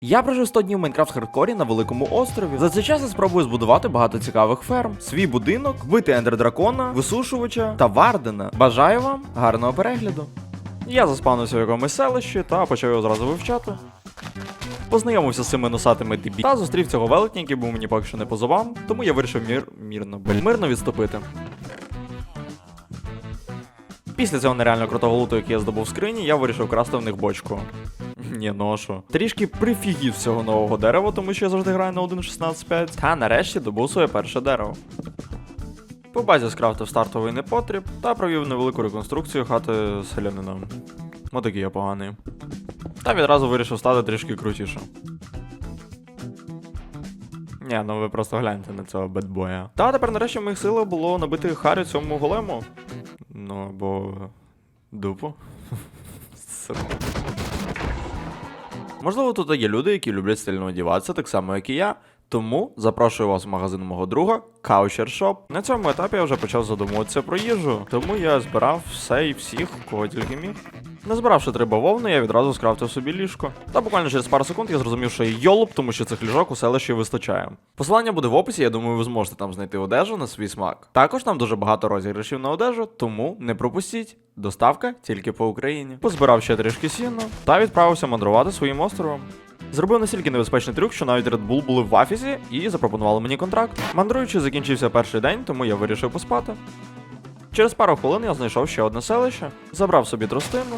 Я прожив 100 днів в Майнкрафт хардкорі на великому острові. За цей час я спробую збудувати багато цікавих ферм, свій будинок, вбити ендер дракона, висушувача та вардена. Бажаю вам гарного перегляду. Я заспавнився в якомусь селищі та почав його зразу вивчати. Познайомився з цими носатими дебі та зустрів цього велетня, який був мені поки що не по зубам, тому я вирішив мір... мірно, мирно відступити. Після цього нереально крутого луту, який я здобув в скрині, я вирішив красти в них бочку. Ні, ну що. Трішки прифігів цього нового дерева, тому що я завжди граю на 1.16.5. Та нарешті добув своє перше дерево. По базі скрафтив стартовий непотріб та провів невелику реконструкцію хати селянина. Мо такий я поганий. Та відразу вирішив стати трішки крутіше. Ні, ну ви просто гляньте на цього бедбоя. Та тепер нарешті в моїх силах було набити харю цьому голему. Ну або. дупу. Можливо, тут є люди, які люблять стильно одіватися, так само, як і я. Тому запрошую вас в магазин мого друга Coucher Shop. На цьому етапі я вже почав задумуватися про їжу, тому я збирав все і всіх, кого тільки міг. Назбиравши три бавовни, я відразу скрафтив собі ліжко. Та буквально через пару секунд я зрозумів, що я йолоп, тому що цих ліжок у селищі вистачає. Посилання буде в описі, я думаю, ви зможете там знайти одежу на свій смак. Також там дуже багато розіграшів на одежу, тому не пропустіть. Доставка тільки по Україні. Позбирав ще трішки сіну та відправився мандрувати своїм островом. Зробив настільки небезпечний трюк, що навіть Red Bull були в офісі і запропонували мені контракт. Мандруючи, закінчився перший день, тому я вирішив поспати. Через пару хвилин я знайшов ще одне селище, забрав собі тростину,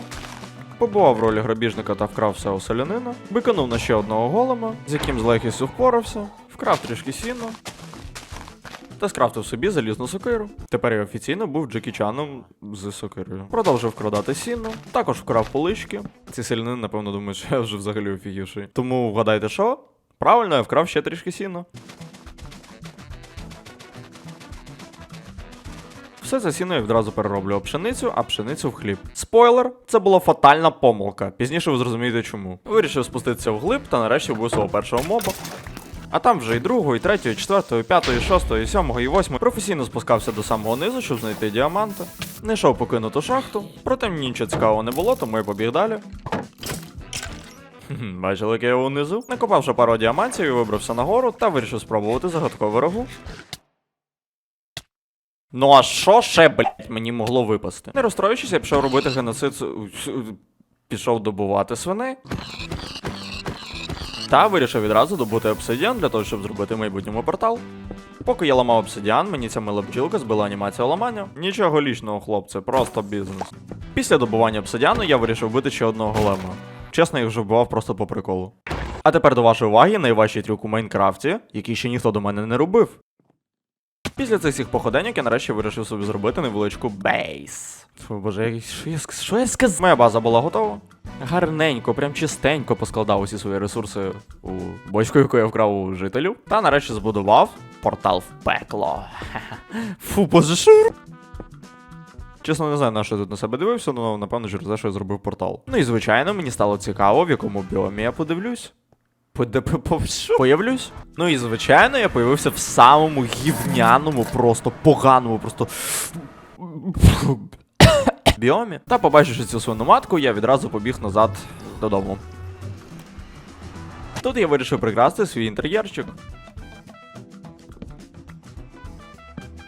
побував в ролі грабіжника та вкрав все у селянина, виконув на ще одного голема, з яким з легкістю впорався, вкрав трішки сіну та скрафтив собі залізну сокиру. Тепер я офіційно був Джекі Чаном з сокирою. Продовжив вкрадати сіно, також вкрав полички. Ці селянини, напевно, думають, що я вже взагалі офігівший. Тому вгадайте, що? Правильно, я вкрав ще трішки сіна. Все це сіно я відразу перероблю в пшеницю, а пшеницю в хліб. Спойлер, це була фатальна помилка. Пізніше ви зрозумієте чому. Вирішив спуститися вглиб та нарешті вбив свого першого моба. А там вже і другого, і третього, і четвертого, і п'ятого, і шостого, і сьомого, і восьмого. Професійно спускався до самого низу, щоб знайти діаманти. Не йшов покинуту шахту, проте мені нічого цікавого не було, тому я побіг далі. Бачили, як я його внизу? Накопавши пару діамантів і вибрався нагору та вирішив спробувати загадкову рогу. Ну а що ще, блять, мені могло випасти? Не розстроюючись, я пішов робити геноцид. Пішов добувати свиней. Та вирішив відразу добути обсидіан для того, щоб зробити майбутньому портал. Поки я ламав обсидіан, мені ця мила бджілка збила анімацію ламання. Нічого лічного, хлопці, просто бізнес. Після добування обсидіану я вирішив вбити ще одного голема. Чесно, їх вже вбивав просто по приколу. А тепер до вашої уваги найважчий трюк у Майнкрафті, який ще ніхто до мене не робив. Після цих всіх походеньок я нарешті вирішив собі зробити невеличку бейс. Фу, боже, що я, що я сказав? Моя база була готова. Гарненько, прям чистенько поскладав усі свої ресурси у бочку, яку я вкрав у жителів. Та нарешті збудував портал в пекло. Фу, боже, Чесно, не знаю, на що я тут на себе дивився, але напевно через те, що я зробив портал. Ну і звичайно, мені стало цікаво, в якому біомі я подивлюсь. Появлюсь. Ну і звичайно, я появився в самому гівняному, просто поганому, просто. Біомі. Та побачивши цю свину матку, я відразу побіг назад додому. Тут я вирішив прикрасти свій інтер'єрчик.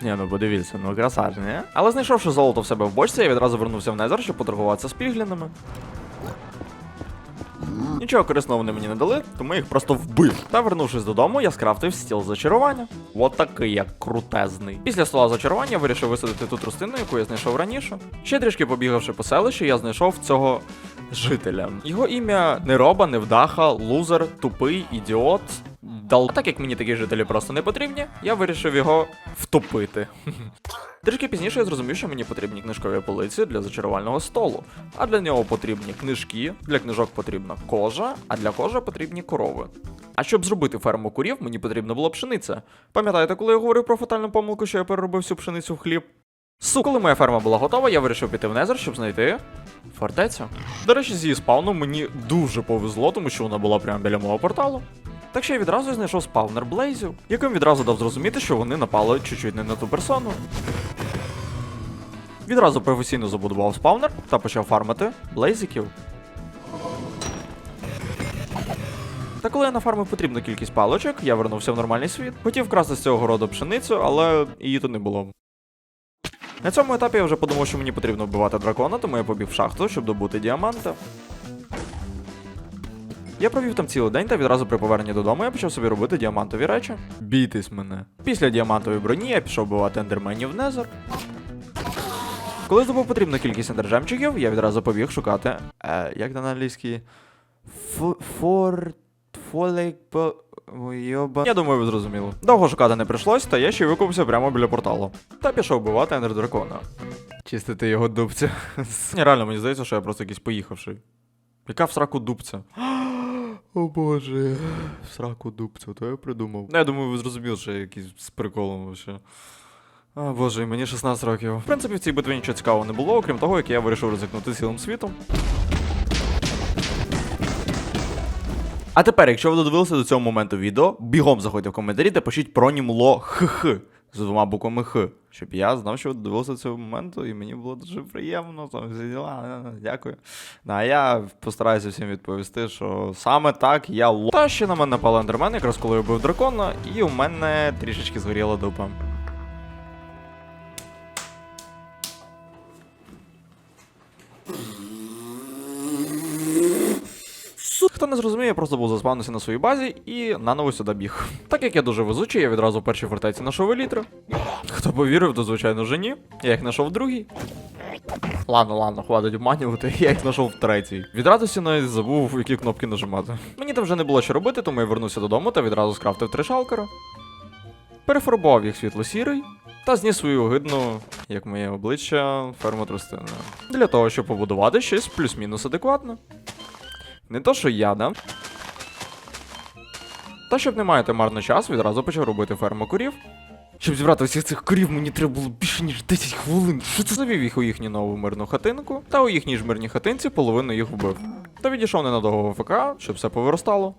Ні, ну подивіться, ну красаж, не? Але знайшовши золото в себе в бочці, я відразу вернувся в Незер, щоб поторгуватися з піглінами. Нічого корисного вони мені не дали, тому я їх просто вбив. Та вернувшись додому, я скрафтив стіл зачарування. От такий як крутезний. Після стола зачарування вирішив висадити ту трустину, яку я знайшов раніше. Ще трішки побігавши по селищу, я знайшов цього жителя. Його ім'я Нероба, Невдаха, Лузер, Тупий, Ідіот. Дал... Так як мені такі жителі просто не потрібні, я вирішив його втопити. Трішки пізніше я зрозумів, що мені потрібні книжкові полиці для зачарувального столу. А для нього потрібні книжки, для книжок потрібна кожа, а для кожи потрібні корови. А щоб зробити ферму курів, мені потрібна була пшениця. Пам'ятаєте, коли я говорив про фатальну помилку, що я переробив всю пшеницю в хліб? Су, коли моя ферма була готова, я вирішив піти в Незер, щоб знайти фортецю. До речі, з її спавном мені дуже повезло, тому що вона була прямо біля мого порталу. Так що я відразу знайшов спавнер Блейзів, яким відразу дав зрозуміти, що вони напали чуть-чуть не на ту персону. Відразу професійно забудував спавнер та почав фармити блейзиків. Та коли я нафармив потрібну кількість палочок, я вернувся в нормальний світ. Хотів вкрасти з цього городу пшеницю, але її тут не було. На цьому етапі я вже подумав, що мені потрібно вбивати дракона, тому я побіг в шахту, щоб добути діаманта. Я провів там цілий день та відразу при поверненні додому я почав собі робити діамантові речі. Бійтесь мене. Після діамантової броні я пішов вбивати ендерменів в Незер. Коли здобув потрібну кількість ендержемчиків, я відразу побіг шукати. Е, як на англійській? Фор. Фолейк. йоба. Я думаю, ви зрозуміли. Довго шукати не прийшлось, та я ще викупився прямо біля порталу. Та пішов вбивати ендер дракона. Чистити його дубця. Ні, реально, мені здається, що я просто якийсь поїхавший. Яка в сраку дубця? О боже, сраку дубця, то я придумав. Ну, я думаю, ви зрозуміли, що я якийсь з приколом вообще. А, боже, мені 16 років. В принципі, в цій битві нічого цікавого не було, окрім того, як я вирішив ризикнути цілим світом. А тепер, якщо ви додивилися до цього моменту відео, бігом заходьте в коментарі та пишіть пронімло хх з двома буквами х, щоб я знав, що дивився цього моменту, і мені було дуже приємно. Там всі діла. Дякую. Ну, А я постараюся всім відповісти, що саме так я ло. Ще на мене пала Андермен, якраз коли я був дракона, і у мене трішечки згоріла дупа. Не зрозуміє, я просто був заспавнився на своїй базі і наново сюди біг. Так як я дуже везучий, я відразу в першій фортеці знайшов елітри. Хто повірив, то звичайно вже ні. Я їх знайшов в другій. Ладно, ладно, хватить обманювати, я їх знайшов в третій. Від радості навіть забув, які кнопки нажимати. Мені там вже не було що робити, тому я вернувся додому та відразу скрафтив три шалкера. Перефарбував їх світло-сірий та зніс свою огидну, як моє обличчя, ферму тростини. Для того, щоб побудувати щось плюс-мінус адекватне. Не то, що я, да? Та щоб не маєте марно час, відразу почав робити ферму курів. Щоб зібрати всіх цих корів, мені треба було більше ніж 10 хвилин. Що це завів їх у їхню нову мирну хатинку, та у їхній ж мирній хатинці половину їх вбив. Та відійшов ненадовго в ФК, щоб все повиростало.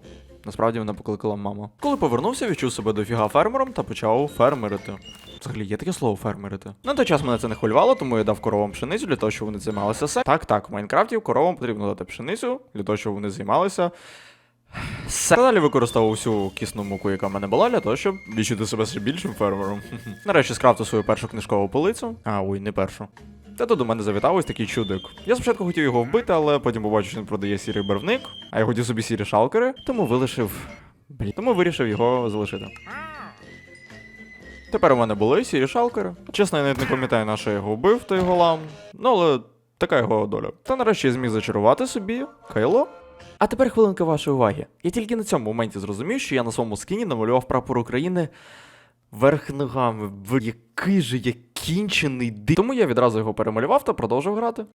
Насправді мене покликала мама. Коли повернувся, відчув себе дофіга фермером та почав фермерити. Взагалі, є таке слово фермерити. На той час мене це не хвилювало, тому я дав коровам пшеницю для того, щоб вони займалися сексом. Так, так, в Майнкрафті коровам потрібно дати пшеницю для того, щоб вони займалися. Се- Далі використовував всю кисну муку, яка в мене була, для того, щоб відчути себе ще більшим фермером. Нарешті скрафтив свою першу книжкову полицю. А, ой, не першу. Та тут до мене завітав ось такий чудик. Я спочатку хотів його вбити, але потім побачив, що він продає сірий барвник, а я хотів собі сірі шалкери, тому вилишив. Блін, тому вирішив його залишити. Тепер у мене були сірі шалкери. Чесно, я навіть не пам'ятаю, на що я його вбив, той голам. Ну, але така його доля. Та нарешті я зміг зачарувати собі кайло. А тепер хвилинка вашої уваги. Я тільки на цьому моменті зрозумів, що я на своєму скіні намалював прапор України верх ногами. В який же я кінчений ди. Тому я відразу його перемалював та продовжив грати.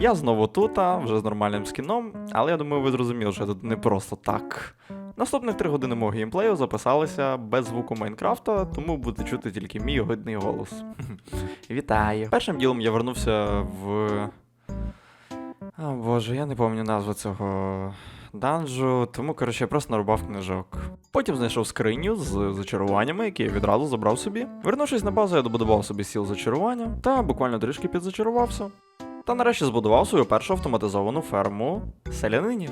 Я знову тут, а вже з нормальним скіном, але я думаю, ви зрозуміли, що я тут не просто так. Наступних три години мого геймплею записалися без звуку Майнкрафта, тому буде чути тільки мій огидний голос. Вітаю. Першим ділом я вернувся в. О боже, я не пам'ятаю назву цього данжу, тому коротше я просто нарубав книжок. Потім знайшов скриню з зачаруваннями, які я відразу забрав собі. Вернувшись на базу, я добудував собі сіл зачарування та буквально трішки підзачарувався. Та нарешті збудував свою першу автоматизовану ферму селянинів.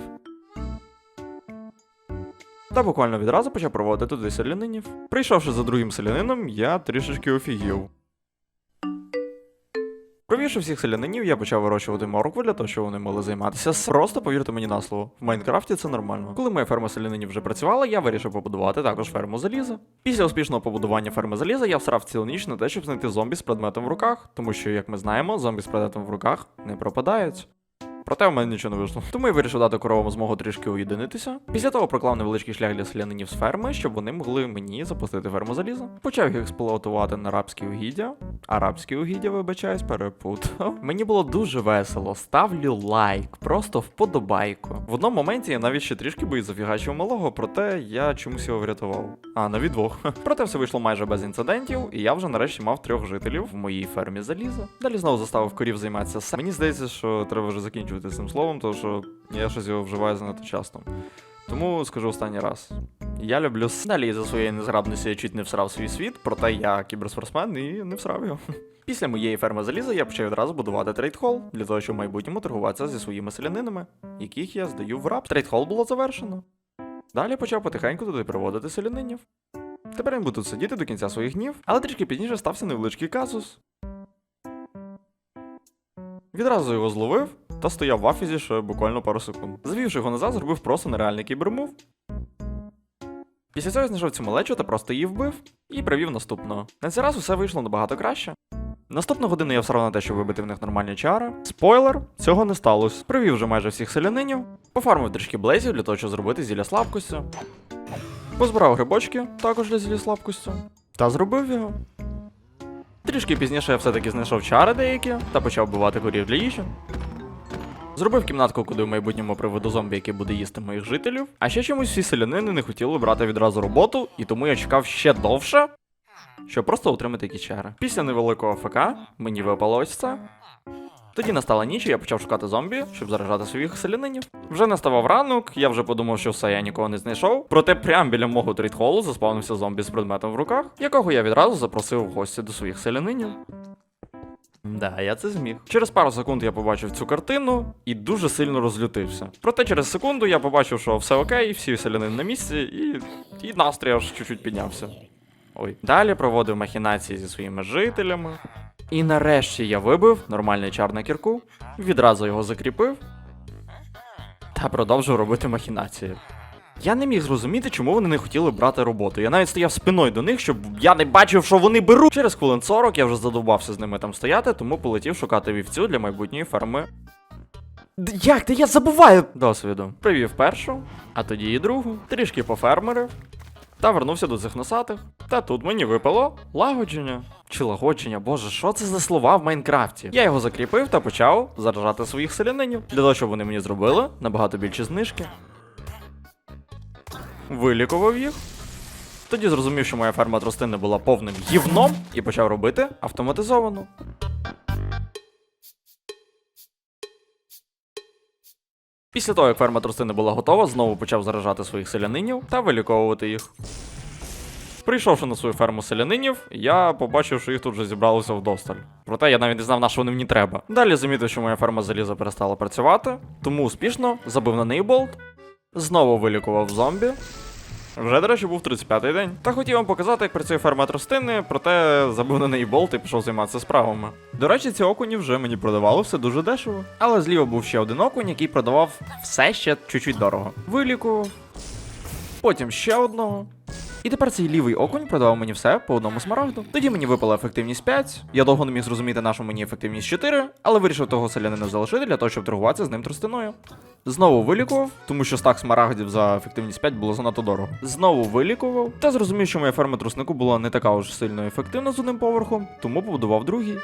Та буквально відразу почав проводити туди селянинів. Прийшовши за другим селянином, я трішечки офігів. Провівши всіх селянинів, я почав вирощувати моркву для того, щоб вони могли займатися. Просто повірте мені на слово. В Майнкрафті це нормально. Коли моя ферма селянинів вже працювала, я вирішив побудувати також ферму заліза. Після успішного побудування ферми заліза я всрав цілу ніч на те, щоб знайти зомбі з предметом в руках, тому що, як ми знаємо, зомбі з предметом в руках не пропадають. Проте в мене нічого не вийшло. Тому я вирішив дати коровам змогу трішки уєдинитися. Після того проклав невеличкий шлях для селянинів з ферми, щоб вони могли мені запустити ферму заліза. Почав їх експлуатувати на арабські угіддя. Арабські угіддя, вибачаюсь, перепутав. Мені було дуже весело. Ставлю лайк, просто вподобайку. В одному моменті я навіть ще трішки і зафігачив малого, проте я чомусь його врятував. А, навіть двох. Проте все вийшло майже без інцидентів, і я вже нарешті мав трьох жителів в моїй фермі заліза. Далі знову заставив корів займатися сам. Мені здається, що треба вже закінчувати з цим словом, тому що я щось його вживаю занадто часто. Тому скажу останній раз. Я люблю далі за своєї незграбності чуть не всрав свій світ, проте я кіберспортсмен і не всрав його. Після моєї ферми заліза я почав відразу будувати трейдхол для того, щоб в майбутньому торгуватися зі своїми селянинами, яких я здаю в раб. Трейдхол було завершено. Далі почав потихеньку туди приводити селянинів. Тепер він буде тут сидіти до кінця своїх днів, але трішки пізніше стався невеличкий казус. Відразу його зловив та стояв в афізі ще буквально пару секунд. Завівши його назад, зробив просто нереальний кібермув. Після цього я знайшов цю малечу та просто її вбив і привів наступного. На цей раз усе вийшло набагато краще. Наступну годину я всрав на те, щоб вибити в них нормальні чари. Спойлер, цього не сталося. Привів вже майже всіх селянинів, пофармив трішки блейзів для того, щоб зробити зілля слабкості. Позбирав грибочки, також для зілля слабкості. Та зробив його. Трішки пізніше я все-таки знайшов чари деякі та почав бувати корів для їжі. Зробив кімнатку, куди в майбутньому приведу зомбі, який буде їсти моїх жителів. А ще чомусь всі селянини не хотіли брати відразу роботу, і тому я чекав ще довше, щоб просто отримати якісь чари. Після невеликого ФК мені випало ось це. Тоді настала ніч, і я почав шукати зомбі, щоб заражати своїх селянинів. Вже наставав ранок, я вже подумав, що все, я нікого не знайшов. Проте прямо біля мого трейдхолу заспавнився зомбі з предметом в руках, якого я відразу запросив в гості до своїх селянинів. Да, я це зміг. Через пару секунд я побачив цю картину і дуже сильно розлютився. Проте через секунду я побачив, що все окей, всі селянини на місці, і, і настрій аж чуть-чуть піднявся. Ой. Далі проводив махінації зі своїми жителями. І нарешті я вибив нормальний чар на кірку, відразу його закріпив та продовжив робити махінації. Я не міг зрозуміти, чому вони не хотіли брати роботу. Я навіть стояв спиною до них, щоб я не бачив, що вони беруть. Через хвилин 40 я вже задовбався з ними там стояти, тому полетів шукати вівцю для майбутньої ферми. Д- Як ти я забуваю досвіду? Привів першу, а тоді і другу, трішки пофермерив, та вернувся до цих носатих. Та тут мені випало лагодження. Чи лагодження, боже, що це за слова в Майнкрафті? Я його закріпив та почав заражати своїх селянинів, для того, щоб вони мені зробили набагато більші знижки. Вилікував їх. Тоді зрозумів, що моя ферма тростини була повним гівном і почав робити автоматизовану. Після того, як ферма тростини була готова, знову почав заражати своїх селянинів та виліковувати їх. Прийшовши на свою ферму селянинів, я побачив, що їх тут вже зібралося вдосталь. Проте я навіть не знав, на що вони мені треба. Далі замітив, що моя ферма заліза перестала працювати, тому успішно забив на неї болт, знову вилікував зомбі. Вже, до речі, був 35-й день. Та хотів вам показати, як працює ферма тростини, проте забив на неї болт і пішов займатися справами. До речі, ці окуні вже мені продавали все дуже дешево. Але зліва був ще один окунь, який продавав все ще чуть-чуть дорого. Вилікував, потім ще одного. І тепер цей лівий окунь продавав мені все по одному смарагду. Тоді мені випала ефективність 5. Я довго не міг зрозуміти, на що мені ефективність 4, але вирішив того селянина залишити для того, щоб торгуватися з ним тростиною. Знову вилікував, тому що стак смарагдів за ефективність 5 було занадто дорого. Знову вилікував, та зрозумів, що моя ферма труснику була не така уж сильно ефективна з одним поверхом, тому побудував другий.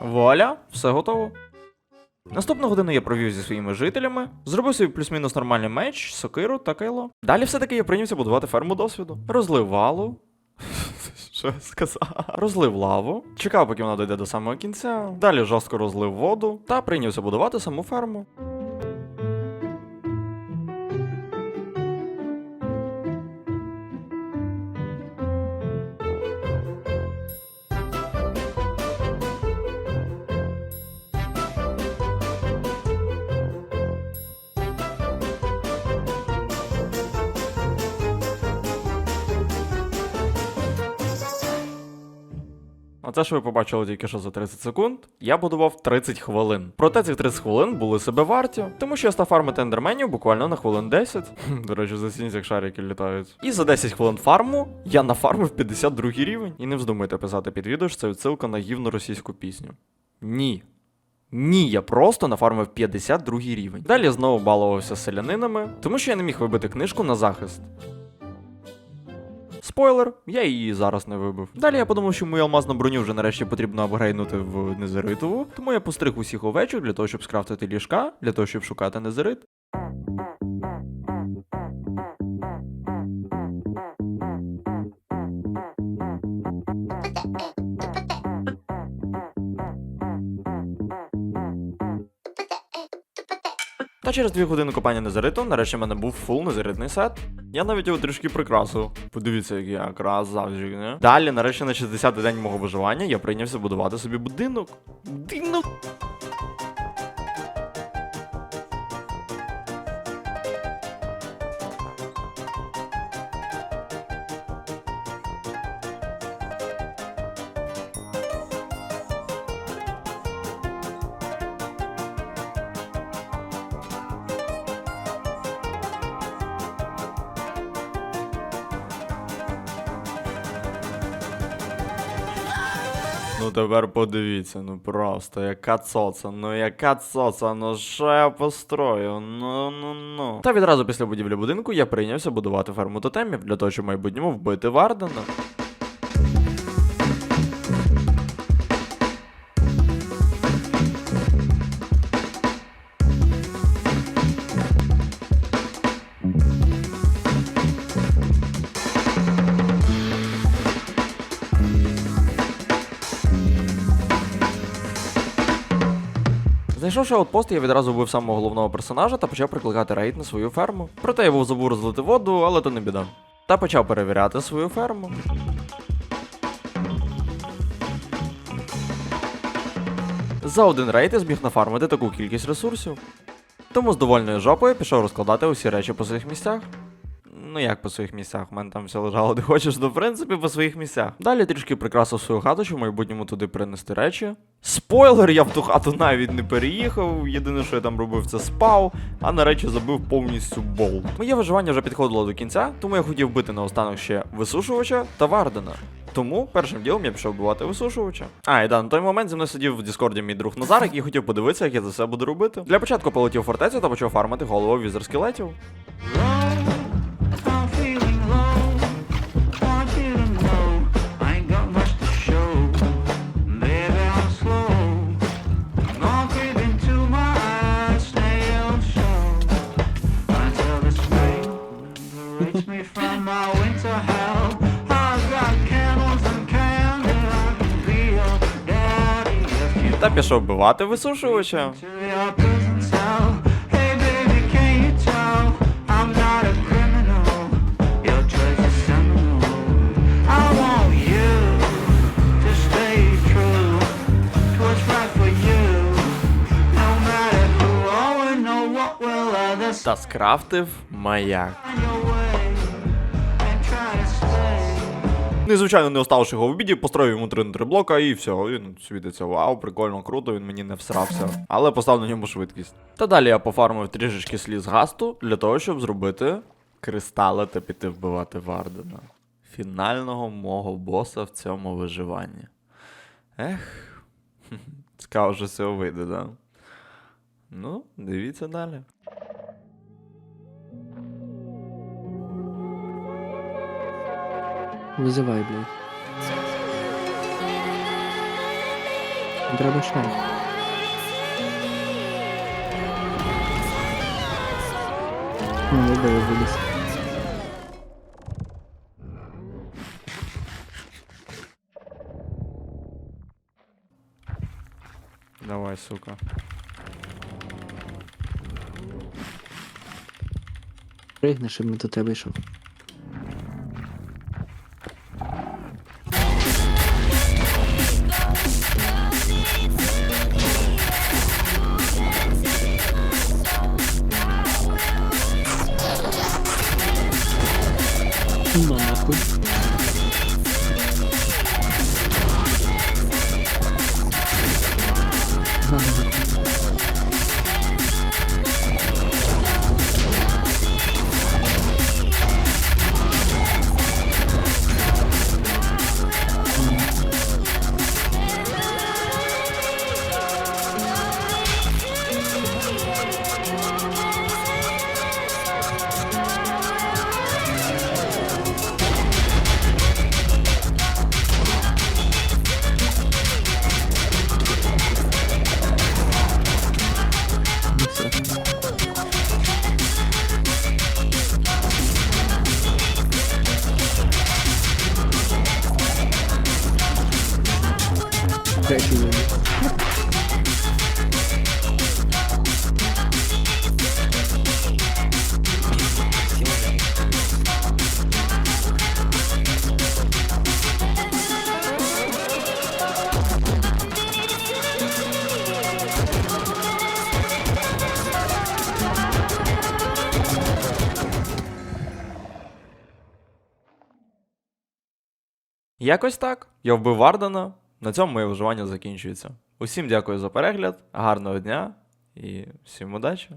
Вуаля, все готово. Наступну годину я провів зі своїми жителями, зробив собі плюс-мінус нормальний меч, сокиру та кайло. Далі все-таки я прийнявся будувати ферму досвіду. Розлив валу. Що я сказав? Розлив лаву, чекав, поки вона дойде до самого кінця. Далі жорстко розлив воду та прийнявся будувати саму ферму. Оце, що ви побачили тільки що за 30 секунд, я будував 30 хвилин. Проте ці 30 хвилин були себе варті, тому що я став фармити ендерменів буквально на хвилин 10. До речі, зацініть, як шарики літають. І за 10 хвилин фарму я нафармив 52 рівень. І не вздумайте писати під відео, що це відсилка на гівно російську пісню. Ні. Ні, я просто нафармив 52 рівень. Далі знову балувався з селянинами, тому що я не міг вибити книжку на захист. Спойлер, я її зараз не вибив. Далі я подумав, що мою алмазну броню вже нарешті потрібно апгрейднути в незеритову, тому я постриг усіх овечок для того, щоб скрафтити ліжка, для того, щоб шукати незерит. Та через дві години копання незериту, нарешті в мене був фул незеритний сет. Я навіть його трішки прикрасив. Подивіться, як я красавчик, не? Далі, нарешті, на 60-й день мого виживання, я прийнявся будувати собі будинок. Будинок. Ну тепер подивіться, ну просто, яка цоца, ну яка цоца, ну що я построю, ну ну ну. Та відразу після будівлі будинку я прийнявся будувати ферму тотемів для того, щоб в майбутньому вбити Вардена. Знайшовши аутпост, я відразу вбив самого головного персонажа та почав прикликати рейд на свою ферму. Проте я був забув розлити воду, але то не біда. Та почав перевіряти свою ферму. За один рейд я зміг нафармити таку кількість ресурсів. Тому з довольною жопою пішов розкладати усі речі по своїх місцях. Ну як по своїх місцях, у мене там все лежало де хочеш, то в принципі по своїх місцях. Далі трішки прикрасив свою хату, щоб в майбутньому туди принести речі. Спойлер, я в ту хату навіть не переїхав. Єдине, що я там робив, це спав, а на речі забив повністю болт. Моє виживання вже підходило до кінця, тому я хотів бити наостанок ще висушувача та Вардена. Тому першим ділом я пішов вбивати висушувача. А, і да, на той момент зі мною сидів в Діскорді мій друг Назар, який хотів подивитися, як я це все буду робити. Для початку полетів фортецю та почав фармити голову візер скелетів. No what will others Та скрафтив маяк. Ну і звичайно, не оставши його в біді, построїв йому 3 на 3 блока і все. Він світиться. Вау, прикольно, круто, він мені не всрався. Але постав на ньому швидкість. Та далі я пофармив трішечки сліз гасту для того, щоб зробити кристали та піти вбивати Вардена. Фінального мого боса в цьому виживанні. Ех, цікаво, що цього вийде, да? Ну, дивіться далі. Визивай, блядь. Треба. Ну, не дай виліз. Давай, сука. Пригни, щоб ми до тебе йшов. Третій. Якось так. Я вбив Вардена. На цьому моє виживання закінчується. Усім дякую за перегляд, гарного дня і всім удачі!